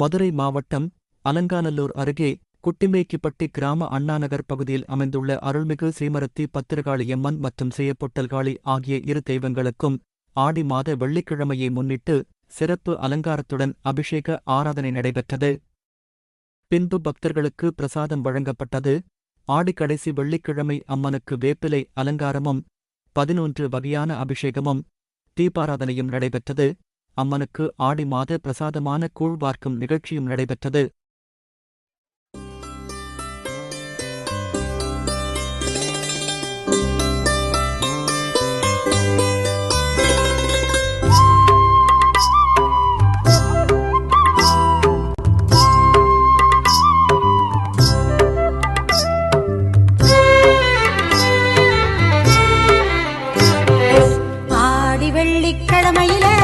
மதுரை மாவட்டம் அலங்காநல்லூர் அருகே குட்டிமேக்கிப்பட்டி கிராம அண்ணாநகர் பகுதியில் அமைந்துள்ள அருள்மிகு ஸ்ரீமரத்தி பத்திரகாளியம்மன் மற்றும் செய்யப்பொட்டல்காளி ஆகிய இரு தெய்வங்களுக்கும் ஆடி மாத வெள்ளிக்கிழமையை முன்னிட்டு சிறப்பு அலங்காரத்துடன் அபிஷேக ஆராதனை நடைபெற்றது. பின்பு பக்தர்களுக்கு பிரசாதம் வழங்கப்பட்டது. ஆடி கடைசி வெள்ளிக்கிழமை அம்மனுக்கு வேப்பிலை அலங்காரமும் பதினொன்று வகையான அபிஷேகமும் தீபாராதனையும் நடைபெற்றது. அம்மனுக்கு ஆடி மாத பிரசாதமான கூழ்வார்க்கும் நிகழ்ச்சியும் நடைபெற்றது. ஆடி வெள்ளிக்கிழமையிலே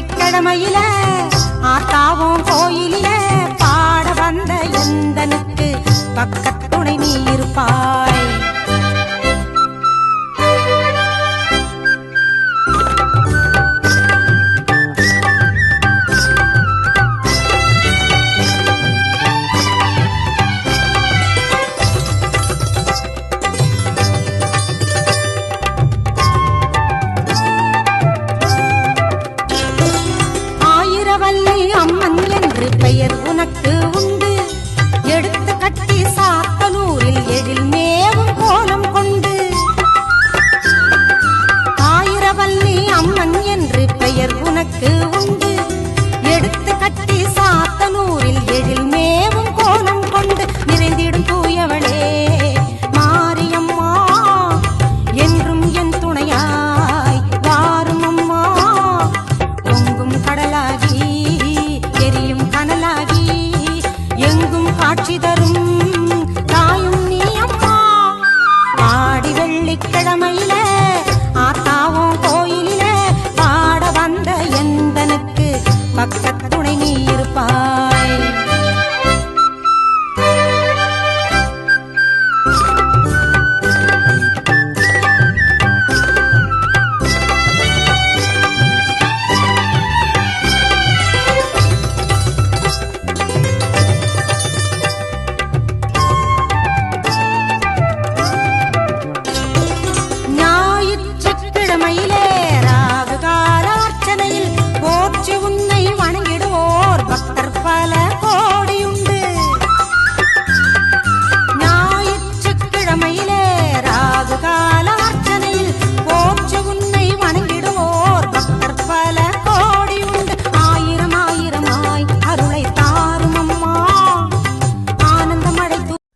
வெள்ளிக்கிழமையில ஆத்தாவும் கோயிலில பாட வந்த எந்தனுக்கு பக்கத்துணை நீ இருப்பா